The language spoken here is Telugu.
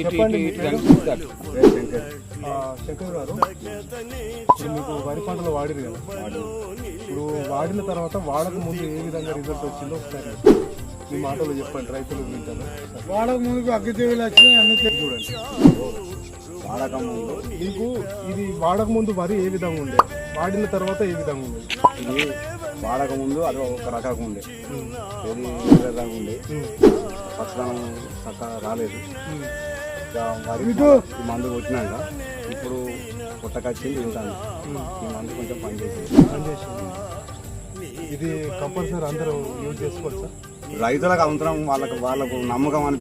చెప్పండి శంకర్ గారు ఇప్పుడు మీకు వరి పంటలు వాడిరు కదా ఇప్పుడు వాడిన తర్వాత వాడక ముందు ఏ విధంగా రిజల్ట్ వచ్చిందో ఒకసారి మీ మాటలో చెప్పండి రైతులు వింటారు వాడక ముందుకు అగ్గి తెగులు వచ్చినాయి అన్ని చూడండి వాడక ముందు మీకు ఇది వాడక ముందు వరి ఏ విధంగా ఉండే? వాడిన తర్వాత ఏ విధంగా ఉండేది వాడక ముందు అది ఒక రకంగా ఉండే వేరే రకంగా ఉండే పచ్చదనం చక్కగా రాలేదు ఈ మందు కొట్టినాక ఇప్పుడు పుట్టకొచ్చింది తింటాను ఈ మందు కొంచెం పనిచేసింది. ఇది కంపల్సరీ అందరూ యూజ్ చేసుకోవచ్చా? రైతులకు అవసరం వాళ్ళకు వాళ్ళకు నమ్మకం అని